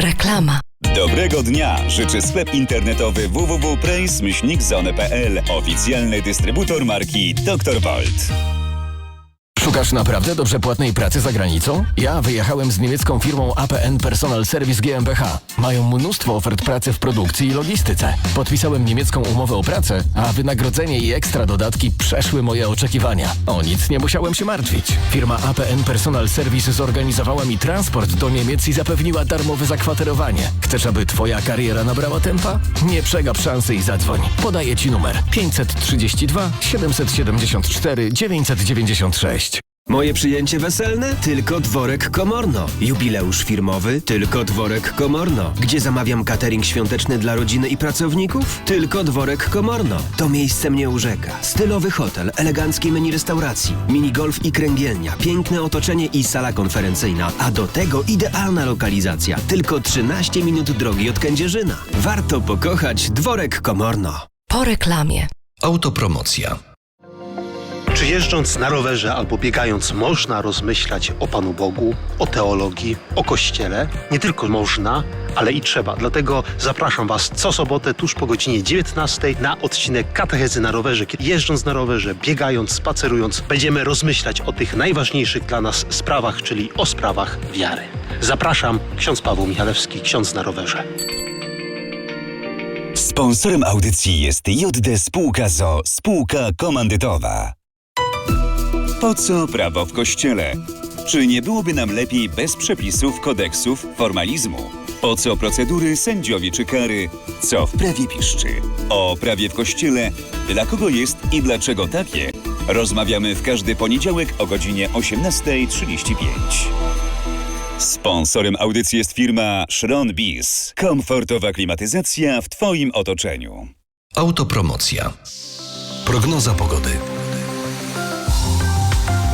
Reklama. Dobrego dnia życzy sklep internetowy www.price-zone.pl Oficjalny dystrybutor marki Dr. Bolt. Szukasz naprawdę dobrze płatnej pracy za granicą? Ja wyjechałem z niemiecką firmą APN Personal Service GmbH. Mają mnóstwo ofert pracy w produkcji i logistyce. Podpisałem niemiecką umowę o pracę, a wynagrodzenie i ekstra dodatki przeszły moje oczekiwania. O nic nie musiałem się martwić. Firma APN Personal Service zorganizowała mi transport do Niemiec i zapewniła darmowe zakwaterowanie. Chcesz, aby twoja kariera nabrała tempa? Nie przegap szansy i zadzwoń. Podaję ci numer 532 774 996. Moje przyjęcie weselne? Tylko dworek Komorno. Jubileusz firmowy? Tylko dworek Komorno. Gdzie zamawiam catering świąteczny dla rodziny i pracowników? Tylko dworek Komorno. To miejsce mnie urzeka. Stylowy hotel, eleganckie menu restauracji, minigolf i kręgielnia, piękne otoczenie i sala konferencyjna, a do tego idealna lokalizacja. Tylko 13 minut drogi od Kędzierzyna. Warto pokochać dworek Komorno. Po reklamie. Autopromocja. Czy jeżdżąc na rowerze albo biegając można rozmyślać o Panu Bogu, o teologii, o Kościele? Nie tylko można, ale i trzeba. Dlatego zapraszam Was co sobotę tuż po godzinie 19 na odcinek Katechezy na rowerze. Kiedy jeżdżąc na rowerze, biegając, spacerując, będziemy rozmyślać o tych najważniejszych dla nas sprawach, czyli o sprawach wiary. Zapraszam, ksiądz Paweł Michalewski, ksiądz na rowerze. Sponsorem audycji jest JD Spółka ZO, spółka komandytowa. Po co prawo w kościele? Czy nie byłoby nam lepiej bez przepisów, kodeksów, formalizmu? Po co procedury, sędziowie czy kary? Co w prawie piszczy? O prawie w kościele, dla kogo jest i dlaczego takie? Rozmawiamy w każdy poniedziałek o godzinie 18.35. Sponsorem audycji jest firma Schron Bis. Komfortowa klimatyzacja w Twoim otoczeniu. Autopromocja. Prognoza pogody.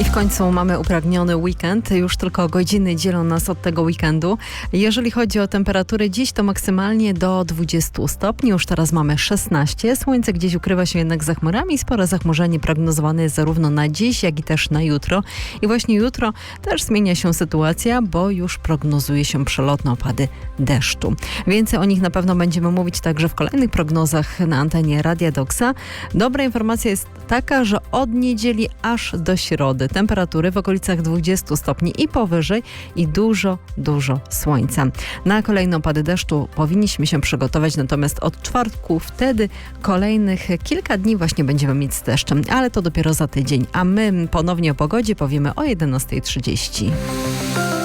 I w końcu mamy upragniony weekend. Już tylko godziny dzielą nas od tego weekendu. Jeżeli chodzi o temperatury, dziś to maksymalnie do 20 stopni. Już teraz mamy 16. Słońce gdzieś ukrywa się jednak za chmurami. Spore zachmurzenie prognozowane jest zarówno na dziś, jak i też na jutro. I właśnie jutro też zmienia się sytuacja, bo już prognozuje się przelotne opady deszczu. Więcej o nich na pewno będziemy mówić także w kolejnych prognozach na antenie Radia Doxa. Dobra informacja jest taka, że od niedzieli aż do środy temperatury w okolicach 20 stopni i powyżej i dużo, dużo słońca. Na kolejne opady deszczu powinniśmy się przygotować, natomiast od czwartku wtedy kolejnych kilka dni właśnie będziemy mieć z deszczem, ale to dopiero za tydzień, a my ponownie o pogodzie powiemy o 11.30.